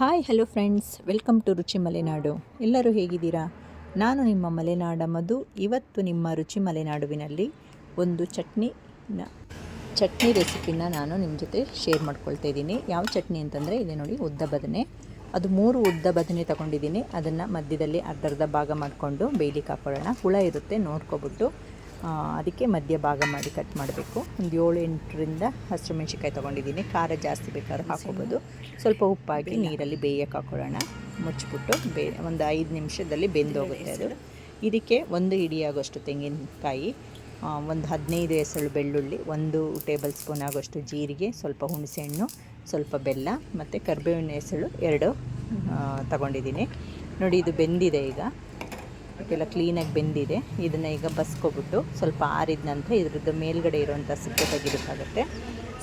Hi hello friends welcome to Ruchi Malenadu ಎಲ್ಲರೂ ಹೇಗಿದ್ದೀರಾ? ನಾನು ನಿಮ್ಮ ಮಲೆನಾಡ ಮಧು. ಇವತ್ತು ನಿಮ್ಮ ರುಚಿ ಮಲೆನಾಡುವಿನಲ್ಲಿ ಒಂದು ಚಟ್ನಿ ಚಟ್ನಿ ರೆಸಿಪಿನ ನಾನು ನಿಮ್ಮ ಜೊತೆ ಶೇರ್ ಮಾಡ್ಕೊಳ್ತಾ ಇದ್ದೀನಿ. ಯಾವ ಚಟ್ನಿ ಅಂತಂದರೆ, ಇದೆ ನೋಡಿ, ಉದ್ದ ಬದನೆ. ಅದು ಮೂರು ಉದ್ದ ಬದನೆ ತಗೊಂಡಿದ್ದೀನಿ. ಅದನ್ನು ಮಧ್ಯದಲ್ಲಿ ಅರ್ಧರ್ಧ ಅರ್ಧ ಭಾಗ ಮಾಡಿಕೊಂಡು ಬೇಯ್ಲಿಕ್ಕೆ ಹಾಕೊಳ್ಳೋಣ ಹುಳ ಇರುತ್ತೆ, ನೋಡ್ಕೊಬಿಟ್ಟು. ಅದಕ್ಕೆ ಮಧ್ಯ ಭಾಗ ಮಾಡಿ ಕಟ್ ಮಾಡಬೇಕು. ಒಂದು ಏಳು ಎಂಟರಿಂದ ಹಸಿರು ಮೆಣಸಿನ್ಕಾಯಿ ತೊಗೊಂಡಿದ್ದೀನಿ. ಖಾರ ಜಾಸ್ತಿ ಬೇಕಾದ್ರೆ ಹಾಕೋಬೋದು ಸ್ವಲ್ಪ ಉಪ್ಪಾಗಿ ನೀರಲ್ಲಿ ಬೇಯಕ್ಕೆ ಹಾಕೊಳ್ಳೋಣ ಮುಚ್ಚಿಬಿಟ್ಟು ಬೇ ಒಂದು ಐದು ನಿಮಿಷದಲ್ಲಿ ಬೆಂದೋಗುತ್ತೆ ಅದು. ಇದಕ್ಕೆ ಒಂದು ಹಿಡಿಯಾಗೋಷ್ಟು ತೆಂಗಿನಕಾಯಿ ಒಂದು ಹದಿನೈದು ಎಸಳು ಬೆಳ್ಳುಳ್ಳಿ ಒಂದು ಟೇಬಲ್ ಸ್ಪೂನ್ ಆಗೋಷ್ಟು ಜೀರಿಗೆ ಸ್ವಲ್ಪ ಹುಣಸೆಹಣ್ಣು ಸ್ವಲ್ಪ ಬೆಲ್ಲ ಮತ್ತು ಕರಿಬೇವಿನ ಎಸಳು ಎರಡು ತಗೊಂಡಿದ್ದೀನಿ. ನೋಡಿ ಇದು ಬೆಂದಿದೆ ಈಗ. ಎಲ್ಲ ಕ್ಲೀನಾಗಿ ಬೆಂದಿದೆ. ಇದನ್ನು ಈಗ ಬಸ್ಕೊಬಿಟ್ಟು ಸ್ವಲ್ಪ ಆರಿದ ನಂತರ ಇದ್ರದ್ದು ಮೇಲ್ಗಡೆ ಇರುವಂಥ ಸಿಪ್ಪೆ ತೆಗಿಬೇಕಾಗುತ್ತೆ.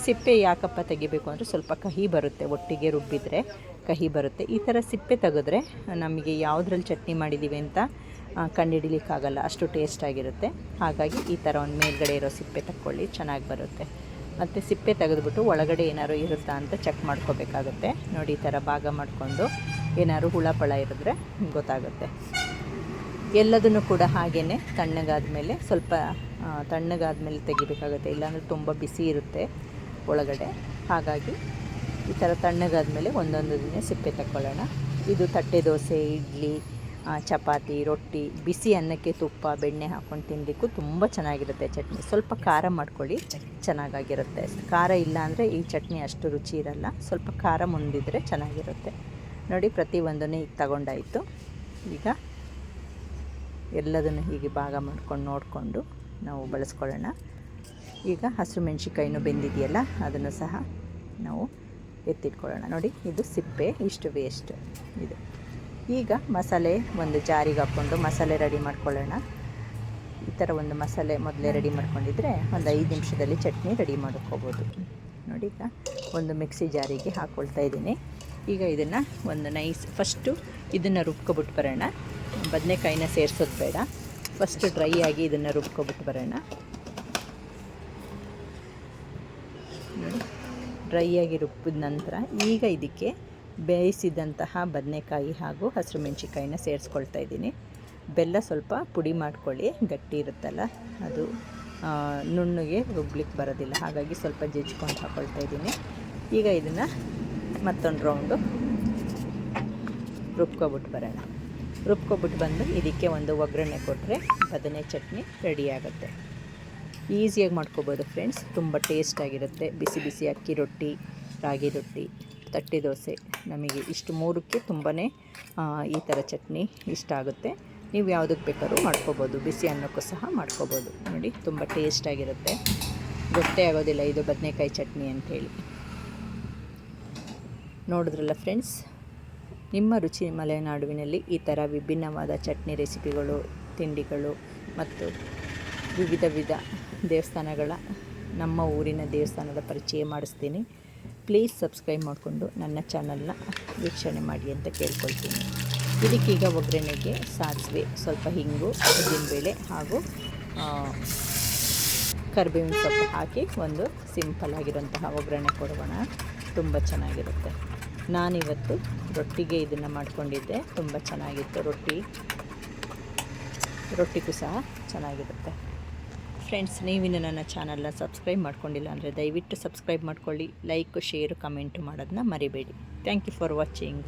ಸಿಪ್ಪೆ ಯಾಕಪ್ಪ ತೆಗಿಬೇಕು ಅಂದರೆ ಸ್ವಲ್ಪ ಕಹಿ ಬರುತ್ತೆ, ಒಟ್ಟಿಗೆ ರುಬ್ಬಿದರೆ ಕಹಿ ಬರುತ್ತೆ. ಈ ಥರ ಸಿಪ್ಪೆ ತೆಗೆದ್ರೆ ನಮಗೆ ಯಾವುದ್ರಲ್ಲಿ ಚಟ್ನಿ ಮಾಡಿದ್ದೀವಿ ಅಂತ ಕಂಡುಹಿಡಿಲಿಕ್ಕಾಗಲ್ಲ ಅಷ್ಟು ಟೇಸ್ಟ್ ಆಗಿರುತ್ತೆ. ಹಾಗಾಗಿ ಈ ಥರ ಒಂದು ಮೇಲ್ಗಡೆ ಇರೋ ಸಿಪ್ಪೆ ತಕ್ಕೊಳ್ಳಿ, ಚೆನ್ನಾಗಿ ಬರುತ್ತೆ. ಮತ್ತು ಸಿಪ್ಪೆ ತೆಗೆದುಬಿಟ್ಟು ಒಳಗಡೆ ಏನಾದ್ರು ಇರುತ್ತಾ ಅಂತ ಚೆಕ್ ಮಾಡ್ಕೋಬೇಕಾಗುತ್ತೆ. ನೋಡಿ, ಈ ಥರ ಭಾಗ ಮಾಡಿಕೊಂಡು ಏನಾದ್ರು ಹುಳ, ಪಳ ಇರಿದ್ರೆ ಗೊತ್ತಾಗುತ್ತೆ. ಎಲ್ಲದನ್ನು ಕೂಡ ಹಾಗೆಯೇ ತಣ್ಣಗಾದ ಮೇಲೆ ಸ್ವಲ್ಪ ತಣ್ಣಗಾದ ಮೇಲೆ ತೆಗಿಬೇಕಾಗುತ್ತೆ. ಇಲ್ಲಾಂದರೆ ತುಂಬ ಬಿಸಿ ಇರುತ್ತೆ ಒಳಗಡೆ. ಹಾಗಾಗಿ ಈ ಥರ ತಣ್ಣಗಾದ ಮೇಲೆ ಒಂದೊಂದು ದಿನ ಸಿಪ್ಪೆ ತಗೊಳ್ಳೋಣ ಇದು ತಟ್ಟೆ ದೋಸೆ, ಇಡ್ಲಿ ಚಪಾತಿ, ರೊಟ್ಟಿ, ಬಿಸಿ ಅನ್ನಕ್ಕೆ ತುಪ್ಪ, ಬೆಣ್ಣೆ ಹಾಕ್ಕೊಂಡು ತಿನ್ನಲಿಕ್ಕೂ ತುಂಬ ಚೆನ್ನಾಗಿರುತ್ತೆ ಚಟ್ನಿ. ಸ್ವಲ್ಪ ಖಾರ ಮಾಡ್ಕೊಳ್ಳಿ, ಚೆನ್ನಾಗಾಗಿರುತ್ತೆ. ಖಾರ ಇಲ್ಲ ಅಂದರೆ ಈ ಚಟ್ನಿ ಅಷ್ಟು ರುಚಿ ಇರಲ್ಲ. ಸ್ವಲ್ಪ ಖಾರ ಮುಂದಿದ್ರೆ ಚೆನ್ನಾಗಿರುತ್ತೆ. ನೋಡಿ, ಪ್ರತಿಯೊಂದನ್ನು ಈಗ ತಗೊಂಡಾಯಿತು. ಈಗ ಎಲ್ಲದನ್ನು ಹೀಗೆ ಭಾಗ ಮಾಡ್ಕೊಂಡು ನೋಡಿಕೊಂಡು ನಾವು ಬಳಸ್ಕೊಳ್ಳೋಣ. ಈಗ ಹಸಿರು ಮೆಣಸಿಕಾಯಿನೂ ಬೆಂದಿದೆಯಲ್ಲ, ಅದನ್ನು ಸಹ ನಾವು ಎತ್ತಿಟ್ಕೊಳ್ಳೋಣ. ನೋಡಿ, ಇದು ಸಿಪ್ಪೆ, ಇಷ್ಟು ವೇಸ್ಟ್ ಇದು. ಈಗ ಮಸಾಲೆ ಒಂದು ಜಾರಿಗೆ ಹಾಕ್ಕೊಂಡು ಮಸಾಲೆ ರೆಡಿ ಮಾಡ್ಕೊಳ್ಳೋಣ. ಈ ಥರ ಒಂದು ಮಸಾಲೆ ಮೊದಲೇ ರೆಡಿ ಮಾಡ್ಕೊಂಡಿದ್ರೆ ಒಂದು ಐದು ನಿಮಿಷದಲ್ಲಿ ಚಟ್ನಿ ರೆಡಿ ಮಾಡ್ಕೋಬೋದು. ನೋಡಿ, ಈಗ ಒಂದು ಮಿಕ್ಸಿ ಜಾರಿಗೆ ಹಾಕ್ಕೊಳ್ತಾ ಇದ್ದೀನಿ. ಈಗ ಇದನ್ನು ಒಂದು ನೈಸ್ ಫಸ್ಟು ಇದನ್ನು ರುಬ್ಕೊಬಿಟ್ಟು ಬರೋಣ. ಬದನೆಕಾಯಿನ ಸೇರಿಸೋದು ಬೇಡ. ಫಸ್ಟ್ ಡ್ರೈ ಆಗಿ ಇದನ್ನು ರುಬ್ಕೊಬಿಟ್ಟು ಬರೋಣ. ಡ್ರೈ ಆಗಿ ರುಬ್ಬಿದ ನಂತರ ಈಗ ಇದಕ್ಕೆ ಬೇಯಿಸಿದಂತಹ ಬದನೆಕಾಯಿ ಹಾಗೂ ಹಸಿರು ಮೆಣಸಿಕಾಯಿನ ಸೇರಿಸ್ಕೊಳ್ತಾ ಇದ್ದೀನಿ. ಬೆಲ್ಲ ಸ್ವಲ್ಪ ಪುಡಿ ಮಾಡ್ಕೊಳ್ಳಿ, ಗಟ್ಟಿ ಇರುತ್ತಲ್ಲ, ಅದು ನುಣ್ಣಗೆ ರುಬ್ಲಿಕ್ಕೆ ಬರೋದಿಲ್ಲ. ಹಾಗಾಗಿ ಸ್ವಲ್ಪ ಜಜ್ಕೊಂಡು ಹಾಕ್ಕೊಳ್ತಾ ಇದ್ದೀನಿ. ಈಗ ಇದನ್ನು ಮತ್ತೊಂದು ರೌಂಡು ರುಬ್ಕೊಬಿಟ್ಟು ಬರೋಣ. ರುಬ್ಕೊಬಿಟ್ಟು ಬಂದು ಇದಕ್ಕೆ ಒಂದು ಒಗ್ಗರಣೆ ಕೊಟ್ಟರೆ ಬದನೆ ಚಟ್ನಿ ರೆಡಿಯಾಗುತ್ತೆ. ಈಸಿಯಾಗಿ ಮಾಡ್ಕೋಬೋದು ಫ್ರೆಂಡ್ಸ್. ತುಂಬ ಟೇಸ್ಟಾಗಿರುತ್ತೆ. ಬಿಸಿ ಬಿಸಿ ಅಕ್ಕಿ ರೊಟ್ಟಿ, ರಾಗಿ ರೊಟ್ಟಿ, ತಟ್ಟೆ ದೋಸೆ. ನಮಗೆ ಇಷ್ಟು ಮೂರಕ್ಕೆ ತುಂಬಾ ಈ ಥರ ಚಟ್ನಿ ಇಷ್ಟ ಆಗುತ್ತೆ. ನೀವು ಯಾವುದಕ್ಕೆ ಬೇಕಾದ್ರೂ ಮಾಡ್ಕೋಬೋದು. ಬಿಸಿ ಅನ್ನಕ್ಕೂ ಸಹ ಮಾಡ್ಕೋಬೋದು. ನೋಡಿ, ತುಂಬ ಟೇಸ್ಟಾಗಿರುತ್ತೆ. ಗೊತ್ತೇ ಆಗೋದಿಲ್ಲ ಇದು ಬದನೆಕಾಯಿ ಚಟ್ನಿ ಅಂಥೇಳಿ. ನೋಡಿದ್ರಲ್ಲ ಫ್ರೆಂಡ್ಸ್ ನಿಮ್ಮ ರುಚಿ ಮಲೆನಾಡುವಿನಲ್ಲಿ ಈ ಥರ ವಿಭಿನ್ನವಾದ ಚಟ್ನಿ ರೆಸಿಪಿಗಳು, ತಿಂಡಿಗಳು ಮತ್ತು ವಿವಿಧ ವಿಧ ದೇವಸ್ಥಾನಗಳ ನಮ್ಮ ಊರಿನ ದೇವಸ್ಥಾನದ ಪರಿಚಯ ಮಾಡಿಸ್ತೀನಿ. ಪ್ಲೀಸ್ ಸಬ್ಸ್ಕ್ರೈಬ್ ಮಾಡಿಕೊಂಡು ನನ್ನ ಚಾನಲ್ನ ವೀಕ್ಷಣೆ ಮಾಡಿ ಅಂತ ಕೇಳ್ಕೊಳ್ತೀನಿ. ಇದಕ್ಕೀಗ ಒಗ್ಗರಣೆಗೆ ಸಾಸಿವೆ, ಸ್ವಲ್ಪ ಹಿಂಗು ಉದ್ದಿನಬೇಳೆ ಹಾಗೂ ಕರಿಬೇವಿನ ಸೊಪ್ಪು ಹಾಕಿ ಒಂದು ಸಿಂಪಲ್ ಆಗಿರುವಂತಹ ಒಗ್ಗರಣೆ ಕೊಡೋಣ. ತುಂಬ ಚೆನ್ನಾಗಿರುತ್ತೆ. ನಾನಿವತ್ತು ರೊಟ್ಟಿಗೆ ಇದನ್ನು ಮಾಡಿಕೊಂಡಿದ್ದೆ. ತುಂಬ ಚೆನ್ನಾಗಿತ್ತು ರೊಟ್ಟಿ. ರೊಟ್ಟಿಗೂ ಸಹ ಚೆನ್ನಾಗಿರುತ್ತೆ. ಫ್ರೆಂಡ್ಸ್ ನೀವಿನ್ನು ನನ್ನ ಚಾನಲ್ನ ಸಬ್ಸ್ಕ್ರೈಬ್ ಮಾಡ್ಕೊಂಡಿಲ್ಲ ಅಂದರೆ ದಯವಿಟ್ಟು ಸಬ್ಸ್ಕ್ರೈಬ್ ಮಾಡ್ಕೊಳ್ಳಿ. ಲೈಕ್ ಶೇರು ಕಮೆಂಟ್ ಮಾಡೋದನ್ನ ಮರಿಬೇಡಿ. Thank you for watching